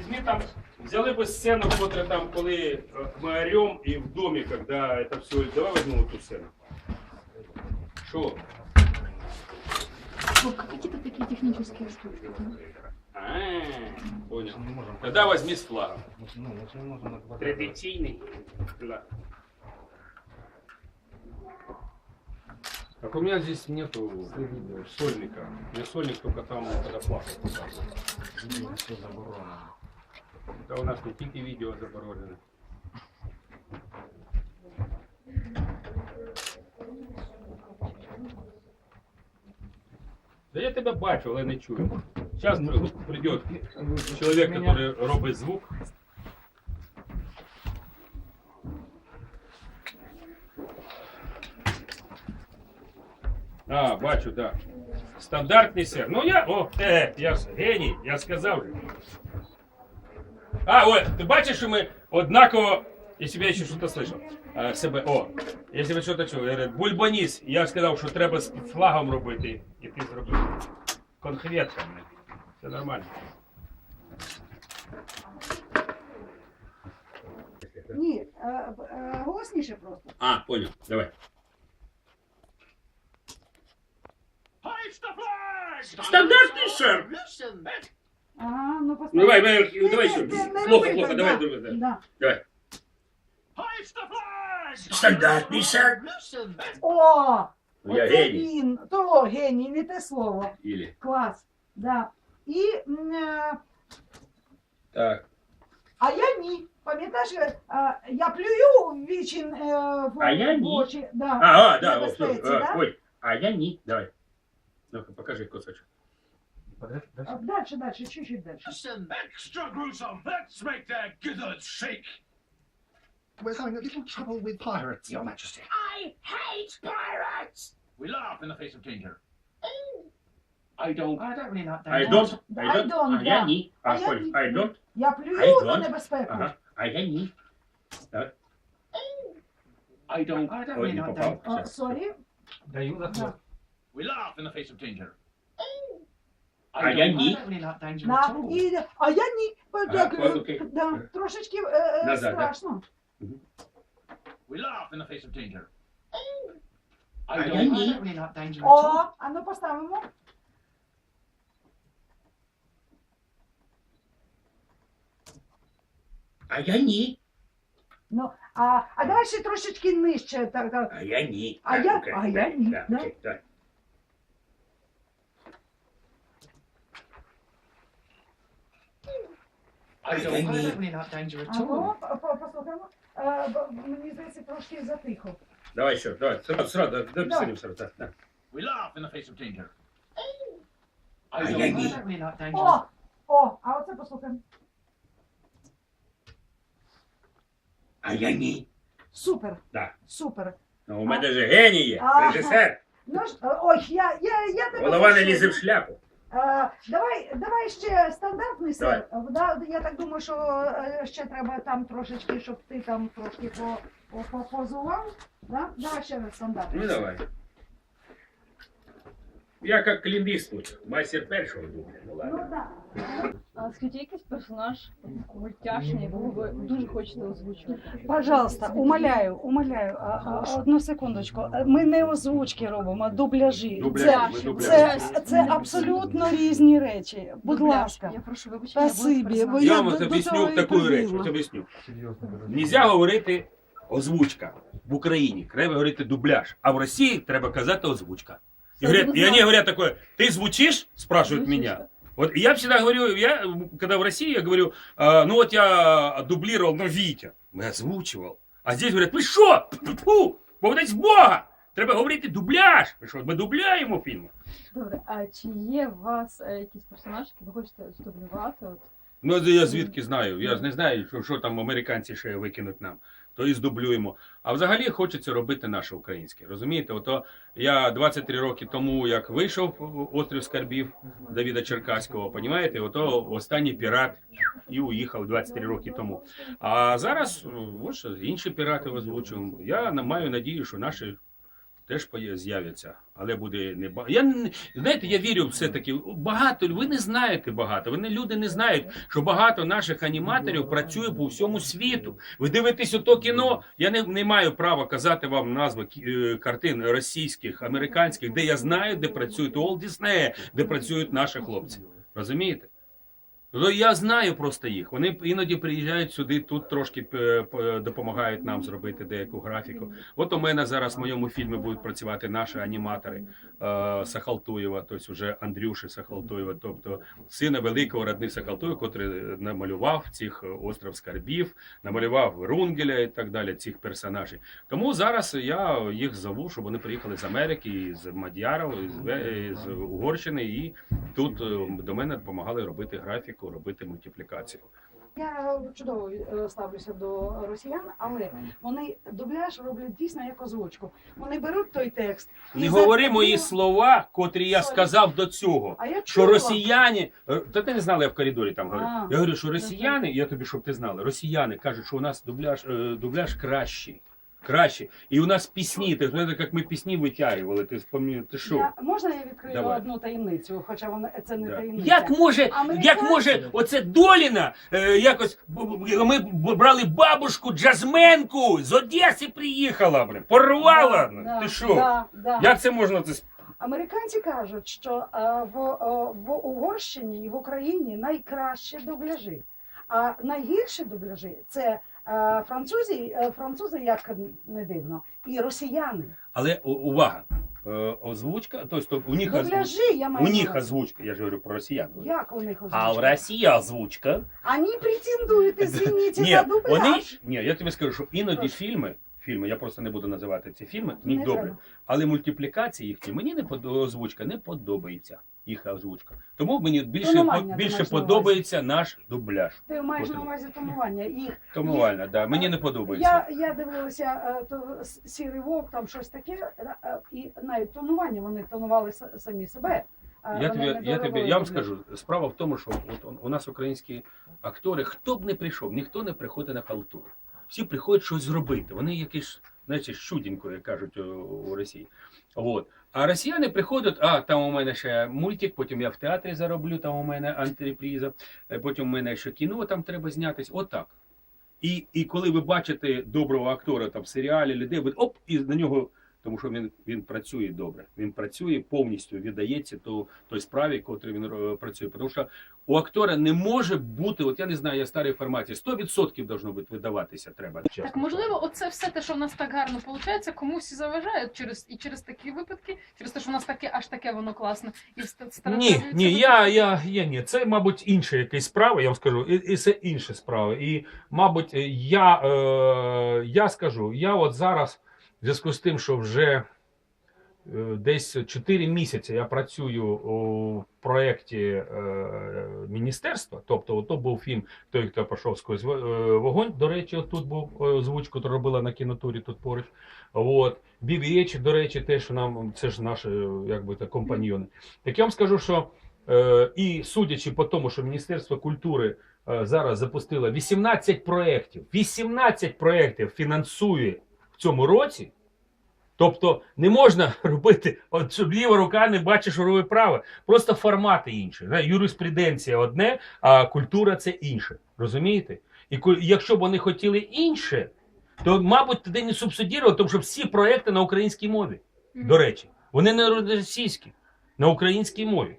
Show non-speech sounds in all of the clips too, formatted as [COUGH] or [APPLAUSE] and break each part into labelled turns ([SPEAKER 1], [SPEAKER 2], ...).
[SPEAKER 1] візьми там, взяли би сцену, котра там, коли е, ми орем і в домі, коли це все, давай візьмемо ту сцену. Що?
[SPEAKER 2] Ну, какие-то такие технические штучки. да?
[SPEAKER 1] А, понял.
[SPEAKER 3] Мы не можем.
[SPEAKER 1] Тогда возьми с флагом.
[SPEAKER 3] Мы, ну, мы же не можем на квадрат.
[SPEAKER 1] Традиційний флаг. Так у меня здесь нету сольника. У меня сольник только там, когда флаг показывает.
[SPEAKER 3] Все заборонено.
[SPEAKER 1] Та у нас не тільки відео заборонене. Да я тебе бачу, але не чую. Зараз прийде чоловік, який робить звук. А, бачу, так. Да. Стандартний сир. Ну я. О, е, я ж геній, я сказав же. А, ой, ти бачиш, що ми однаково, я ще щось слышав, а, себе, о, якщо ви щось чули, говорять, бульбаніс, я сказав, що треба з флагом робити, і ти зробив. Конкретно, все нормально.
[SPEAKER 4] Ні, е, е, голосніше просто.
[SPEAKER 1] А, понял, давай. Стандартний сир.
[SPEAKER 4] Ага, ну
[SPEAKER 1] Ну,
[SPEAKER 4] поставь.
[SPEAKER 1] давай, давай,
[SPEAKER 4] Ні,
[SPEAKER 1] давай
[SPEAKER 4] ні,
[SPEAKER 1] ще.
[SPEAKER 4] ти не
[SPEAKER 1] Плохо,
[SPEAKER 4] роби
[SPEAKER 1] плохо,
[SPEAKER 4] так,
[SPEAKER 1] давай,
[SPEAKER 4] да,
[SPEAKER 1] друге, давай.
[SPEAKER 4] да.
[SPEAKER 1] Давай. Стандартний сир.
[SPEAKER 4] О!
[SPEAKER 1] Я
[SPEAKER 4] оце
[SPEAKER 1] геній.
[SPEAKER 4] він. То геній, не те слово.
[SPEAKER 1] Ілі.
[SPEAKER 4] Клас. Да. І, м, е,
[SPEAKER 1] Так.
[SPEAKER 4] а я ні. Пам'ятаєш, е, я плюю в вічі е, в,
[SPEAKER 1] А я
[SPEAKER 4] в
[SPEAKER 1] ні.
[SPEAKER 4] очі. Да.
[SPEAKER 1] А, а, да,
[SPEAKER 4] На
[SPEAKER 1] о, все,
[SPEAKER 4] безпеці,
[SPEAKER 1] а,
[SPEAKER 4] да?
[SPEAKER 1] ой. А я ні. Давай. Ну-ка, покажи кусочок.
[SPEAKER 3] Подряд, дальше.
[SPEAKER 4] А, Дальше, дальше, чуть-чуть дальше.
[SPEAKER 5] Extra gruesome. Let's make their gizzards shake.
[SPEAKER 6] We're having a little trouble with pirates, Your Majesty.
[SPEAKER 5] I hate pirates. We laugh in the face of danger.
[SPEAKER 1] I don't.
[SPEAKER 6] I don't really like
[SPEAKER 1] I don't.
[SPEAKER 4] I
[SPEAKER 1] I don't.
[SPEAKER 4] don't,
[SPEAKER 1] А я
[SPEAKER 4] да.
[SPEAKER 1] ні.
[SPEAKER 4] А
[SPEAKER 1] А,
[SPEAKER 4] я
[SPEAKER 1] понял.
[SPEAKER 4] ні.
[SPEAKER 1] I don't.
[SPEAKER 4] Я
[SPEAKER 1] I
[SPEAKER 4] плюю
[SPEAKER 1] don't.
[SPEAKER 4] на небезпеку.
[SPEAKER 1] Ага. А я ні. Так. I don't.
[SPEAKER 6] I don't
[SPEAKER 1] Ой,
[SPEAKER 6] really
[SPEAKER 1] не
[SPEAKER 6] like
[SPEAKER 1] попав.
[SPEAKER 4] О,
[SPEAKER 1] Щас.
[SPEAKER 4] Сорі.
[SPEAKER 3] Даю заход.
[SPEAKER 5] We laugh in the face of danger.
[SPEAKER 6] at all.
[SPEAKER 4] і, а я ні. Так,
[SPEAKER 1] ой, окей.
[SPEAKER 4] да, трошечки е, е,
[SPEAKER 1] Назад, да.
[SPEAKER 4] страшно.
[SPEAKER 5] We laugh in the face of danger.
[SPEAKER 1] А
[SPEAKER 6] I
[SPEAKER 1] я
[SPEAKER 6] don't
[SPEAKER 1] ні.
[SPEAKER 6] really like danger at all.
[SPEAKER 4] О, а ну поставимо.
[SPEAKER 1] А я ні.
[SPEAKER 4] Ну, а, а давай ще трошечки нижче. Так, так.
[SPEAKER 1] А я ні.
[SPEAKER 4] А
[SPEAKER 1] Так,
[SPEAKER 4] я-
[SPEAKER 1] окей,
[SPEAKER 4] а я
[SPEAKER 1] так,
[SPEAKER 4] ні,
[SPEAKER 1] так,
[SPEAKER 4] да.
[SPEAKER 1] окей, так.
[SPEAKER 4] А
[SPEAKER 6] at
[SPEAKER 4] ну,
[SPEAKER 6] all.
[SPEAKER 4] по- по- послухаємо. Мені здається, трошки затихо.
[SPEAKER 1] Давай еще, давай, сразу, сразу, давай
[SPEAKER 4] Да.
[SPEAKER 1] посадим сразу, так, так.
[SPEAKER 5] We laugh in the face of danger.
[SPEAKER 1] А я ні.
[SPEAKER 4] О, о, а оце послухаємо.
[SPEAKER 1] А я ні.
[SPEAKER 4] Супер,
[SPEAKER 1] Да.
[SPEAKER 4] супер.
[SPEAKER 1] Ну, у мене же геній є, режисер.
[SPEAKER 4] Ну ж, ой, я, я, я тебе
[SPEAKER 1] Голова не лізе в шляпу.
[SPEAKER 4] Давай, давай ще стандартний сир. Да, я так думаю, що е, ще треба там трошечки, щоб ти там трошки по, по, по, позував. Да? Давай ще стандартний.
[SPEAKER 1] Ну
[SPEAKER 4] сир.
[SPEAKER 1] давай. Я як Клін тут, майстер першого думаю. Ну
[SPEAKER 4] Ну
[SPEAKER 1] ладно.
[SPEAKER 2] А скажіть, якийсь персонаж мультяшний, якого ви дуже хочете озвучувати?
[SPEAKER 7] Пожалуйста, умоляю, умоляю, а, а, одну секундочку. Ми не озвучки робимо, а дубляжі.
[SPEAKER 1] Дубляжі, ми
[SPEAKER 7] це,
[SPEAKER 1] дубляжі.
[SPEAKER 7] це, це абсолютно різні речі. Будь
[SPEAKER 2] Дубляж.
[SPEAKER 7] ласка.
[SPEAKER 2] Я прошу вибачення,
[SPEAKER 7] Спасибі, бо
[SPEAKER 1] Я вам
[SPEAKER 7] до- до
[SPEAKER 1] об'ясню
[SPEAKER 7] того і
[SPEAKER 1] таку річ,
[SPEAKER 7] привикла.
[SPEAKER 1] от об'ясню. Нельзя говорити озвучка в Україні, треба говорити дубляж, а в Росії треба казати озвучка. И, говорят, и они говорят такое, ты звучишь? Спрашивают меня. Вот я всегда говорю, я, когда в России, я говорю, э, ну вот я дублировал, ну, Витя, мы озвучивал. А здесь говорят, вы что, Фу, поводить Бога! Треба говорити дубляж. Ви що, ми дубляємо фільми.
[SPEAKER 2] Добре, а чи є у вас е, якийсь персонаж, який ви хочете здублювати? От
[SPEAKER 1] Ну, я звідки знаю? Я ж не знаю, що, що там американці ще викинуть нам. То і здублюємо. А взагалі хочеться робити наше українське. Розумієте? Ото я 23 роки тому, як вийшов острів Скарбів Давіда Черкаського, понімаєте, ото останній пірат і уїхав 23 роки тому. А зараз ось інші пірати озвучуємо. Я маю надію, що наші
[SPEAKER 6] теж з'являться, але буде не ба- Я знаєте, я вірю все-таки. Багато ви не знаєте багато. Вони люди не знають, що багато наших аніматорів працює по всьому світу. Ви дивитесь ото кіно. Я не, не маю права казати вам назви е, картин російських, американських, де я знаю, де працюють Disney, де працюють наші хлопці. Розумієте? Ну, я знаю просто їх. Вони іноді приїжджають сюди, тут трошки допомагають нам зробити деяку графіку. От у мене зараз в моєму фільмі будуть працювати наші аніматори е, Сахалтуєва, тобто вже Андрюші Сахалтуєва, тобто сина великого родни Сахалтуєва, котрий намалював цих остров скарбів, намалював Рунгеля і так далі, цих персонажів. Тому зараз я їх зову, щоб вони приїхали з Америки, з Мадярова, з, Угорщини, і тут е, до мене допомагали робити графіку, робити мультиплікацію.
[SPEAKER 4] Я чудово е, ставлюся до росіян, але вони дубляж роблять дійсно як озвучку. Вони беруть той текст. і
[SPEAKER 6] Не
[SPEAKER 4] за-
[SPEAKER 6] говори мої слова, котрі я сказав до цього.
[SPEAKER 4] А я
[SPEAKER 6] Що росіяни, е, та ти не знала, я в коридорі там говорю.
[SPEAKER 4] А.
[SPEAKER 6] Я говорю, що росіяни, я тобі щоб ти знала, росіяни кажуть, що у нас дубляж, е, дубляж кращий. Краще. І у нас пісні, ти знаєш, як ми пісні витягували, ти спомні, ти що?
[SPEAKER 4] Я, можна я відкрию
[SPEAKER 6] Давай.
[SPEAKER 4] одну таємницю, хоча вона це не
[SPEAKER 6] Да.
[SPEAKER 4] таємниця.
[SPEAKER 6] Як може, як може оце Доліна, е, якось б- б- ми б- брали бабушку Джазменку з Одеси приїхала, блин, порвала.
[SPEAKER 4] Да, да,
[SPEAKER 6] ти що?
[SPEAKER 4] Да, да.
[SPEAKER 6] Як це можна це?
[SPEAKER 4] Американці кажуть, що е, в, е, в Угорщині і в Україні найкращі дубляжі, а найгірші дубляжі це французи, е, французи, як не дивно, і росіяни.
[SPEAKER 6] Але увага, е, озвучка, тобто у них,
[SPEAKER 4] Дубляжі, я маю
[SPEAKER 6] у них озвучка, я ж говорю про росіян.
[SPEAKER 4] Як у них озвучка?
[SPEAKER 6] А в? Росії озвучка.
[SPEAKER 4] Они претендують, [LAUGHS] извините,
[SPEAKER 6] Ні,
[SPEAKER 4] дубляж.
[SPEAKER 6] вони, ні, я тобі скажу, що іноді
[SPEAKER 4] Прошу.
[SPEAKER 6] фільми, фільми, я просто не буду називати ці фільми,
[SPEAKER 4] не
[SPEAKER 6] добре. Але мультиплікації їхні мені не озвучка не подобається. Їх озвучка. Тому мені більше,
[SPEAKER 4] Тонування, ти
[SPEAKER 6] більше
[SPEAKER 4] маєш на увазі.
[SPEAKER 6] подобається наш дубляж.
[SPEAKER 4] Ти маєш на увазі тонування. Їх
[SPEAKER 6] Тому
[SPEAKER 4] Є-
[SPEAKER 6] да. Мені не подобається.
[SPEAKER 4] Я, я дивилася е, то с- сірий вовк, там щось таке, е, е, і навіть тонування вони тонували с- самі себе. а
[SPEAKER 6] Я
[SPEAKER 4] вони
[SPEAKER 6] тобі,
[SPEAKER 4] не
[SPEAKER 6] я тобі, я вам скажу, справа в тому, що от у нас українські актори, хто б не прийшов, ніхто не приходить на халтуру. Всі приходять щось зробити. Вони якісь, знаєте, щуденько, як кажуть у, Росії. От. А росіяни приходять, а там у мене ще мультик, потім я в театрі зароблю, там у мене антреприза, е, потім у мене ще кіно там треба знятись. Отак. І, і коли ви бачите доброго актора там в серіалі, людей, ви оп, і на нього, тому що він, він працює добре. Він працює повністю, віддається то, той справі, котрій він е, працює. Тому що у актора не може бути, от я не знаю, я старої формації, 100% должно бути видаватися треба. чесно
[SPEAKER 8] Так можливо, оце все те, що в нас так гарно виходить, комусь і заважає через і через такі випадки, через те, що в нас таке, аж таке воно класне, і
[SPEAKER 1] Ні, ні, я, я, я ні. Це, мабуть, інша якась справа, я вам скажу, і, і це інша справа. І, мабуть, я, е, я скажу, я от зараз, в зв'язку з тим, що вже е, десь 4 місяці я працюю у проєкті е, міністерства. Тобто, ото був фільм Той, хто пішов сквозь е, вогонь. До речі, тут був озвучку, то робила на кінотурі тут поруч. От. BBH, до речі, теж нам це ж наші як би, так, компаньйони. Так я вам скажу, що і судячи по тому, що Міністерство культури зараз запустило 18 проєктів, 18 проєктів фінансує цьому році. Тобто не можна [LAUGHS] робити, от щоб ліва рука не бачить, що робить право. Просто формати інші. Юриспруденція одне, а культура це інше. Розумієте? І якщо б вони хотіли інше, то, мабуть, туди не субсидірували, тому що всі проекти на українській мові. До речі, вони не російські, на українській мові.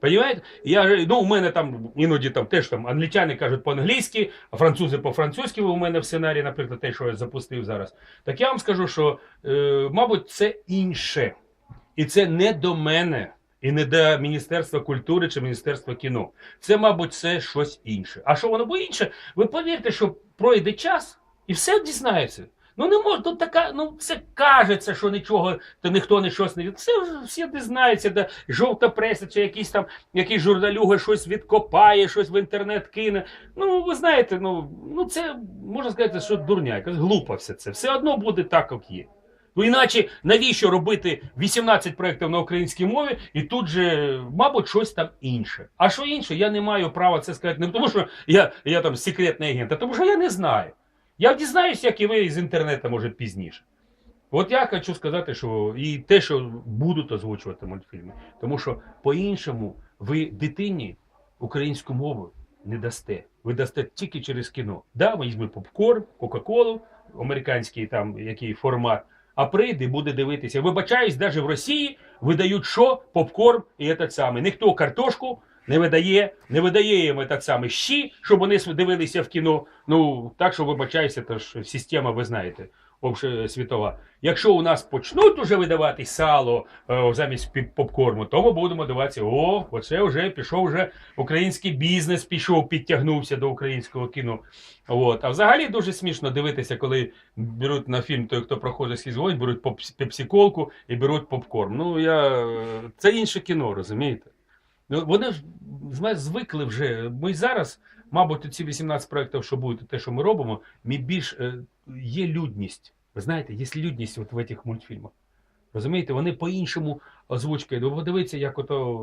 [SPEAKER 1] Понимаєте? Я, ну, у мене там іноді там теж там англічани кажуть по-англійськи, а французи по-французьки. У мене в сценарії, наприклад, те, що я запустив зараз. Так я вам скажу, що, е, мабуть, це інше. І це не до мене, і не до Міністерства культури чи Міністерства кіно. Це, мабуть, це щось інше. А що воно буде інше? Ви повірте, що пройде час і все дізнається. Ну не може, тут така, ну все кажеться, що нічого, то ніхто не щось не. Все всі дізнається, де жовта преса, чи якийсь там якийсь журналюга щось відкопає, щось в інтернет кине. Ну, ви знаєте, ну, ну це можна сказати, що дурня, якась глупа все це. Все одно буде так, як є. Ну, іначе навіщо робити 18 проєктів на українській мові, і тут же, мабуть, щось там інше. А що інше, я не маю права це сказати. Не тому, що я, я там секретний агент, а тому що я не знаю. Я дізнаюсь, як і ви з інтернету, може, пізніше. От я хочу сказати, що і те, що будуть озвучувати мультфільми, тому що по-іншому ви дитині українську мову не дасте. Ви дасте тільки через кіно. Да, візьми попкорн, Кока-Колу, американський там який формат. А прийде, буде дивитися. Вибачаюсь, навіть в Росії видають що? Попкорн і этот самий. Ніхто картошку не видає, не видає їм так само щі, щоб вони дивилися в кіно. Ну, так що вибачаюся, то ж система, ви знаєте, світова. Якщо у нас почнуть уже видавати сало е, замість попкорму, то ми будемо дивитися, о, оце вже пішов вже український бізнес, пішов, підтягнувся до українського кіно. От. А взагалі дуже смішно дивитися, коли беруть на фільм той, хто проходить скрізь вогонь, беруть пепсиколку і беруть попкорн. Ну, я... Це інше кіно, розумієте? Ну, вони ж з- звикли вже. Ми зараз, мабуть, ці 18 проєктів, що будуть, те, що ми робимо, ми більш е, є людність. Ви знаєте, є людність от в цих мультфільмах. Розумієте, вони по-іншому озвучкають. Ви подивіться, як ото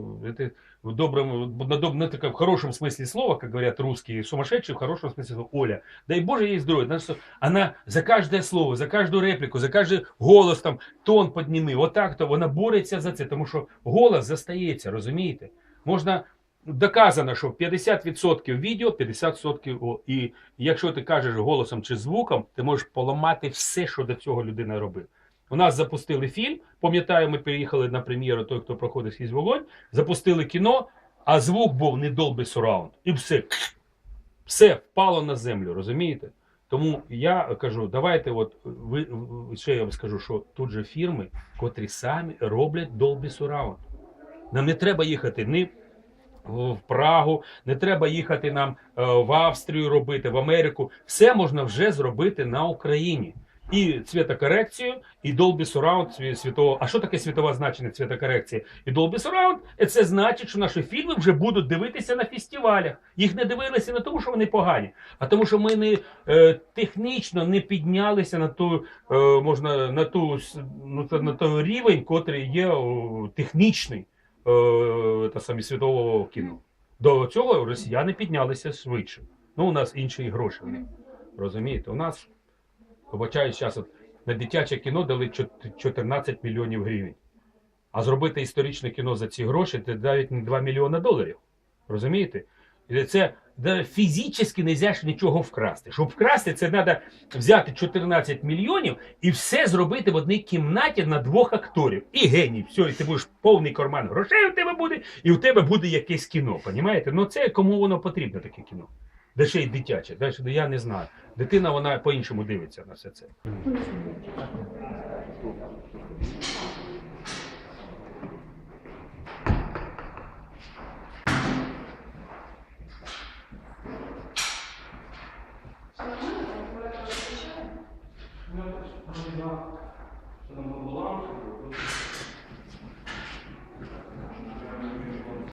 [SPEAKER 1] в доброму, на, такому, в хорошому смислі слова, як говорять русские, сумасшедший в хорошем смысле слова, Оля. Дай Боже ей здоровья. Знаешь, что Она за каждое слово, за каждую репліку, за каждый голос, там, тон підніми, отак то вона бореться за це, тому що голос застається, розумієте? Можна доказано, що 50% відео, 50% і якщо ти кажеш голосом чи звуком, ти можеш поламати все, що до цього людина робила. У нас запустили фільм, пам'ятаю, ми приїхали на прем'єру, той, хто проходить скрізь вогонь, запустили кіно, а звук був не Dolby Surround. І все, все впало на землю, розумієте? Тому я кажу, давайте, от ви- ще я вам скажу, що тут же фірми, котрі самі роблять Dolby Surround. Нам не треба їхати ні в Прагу, не треба їхати нам е, в Австрію робити, в Америку. Все можна вже зробити на Україні. І цвітокорекцію, і Dolby Surround сві- світового. А що таке світове значення цвітокорекції? І Dolby Surround – це значить, що наші фільми вже будуть дивитися на фестивалях. Їх не дивилися не тому, що вони погані, а тому, що ми не е, технічно не піднялися на ту е, можна на ту ну, на той рівень, котрий є о, технічний е, та самі світового кіно. До цього росіяни піднялися швидше. Ну, у нас інші гроші. Розумієте, у нас, вибачаю, зараз на дитяче кіно дали 14 мільйонів гривень. А зробити історичне кіно за ці гроші це навіть не 2 мільйони доларів. Розумієте? Це фізично не можна нічого вкрасти. Щоб вкрасти, це треба взяти 14 мільйонів і все зробити в одній кімнаті на двох акторів. І геній, все, і ти будеш повний карман грошей у тебе буде, і у тебе буде якесь кіно. Понімаєте? Ну це кому воно потрібно, таке кіно. Де ще й дитяче, далі я не знаю. Дитина вона по-іншому дивиться на все це.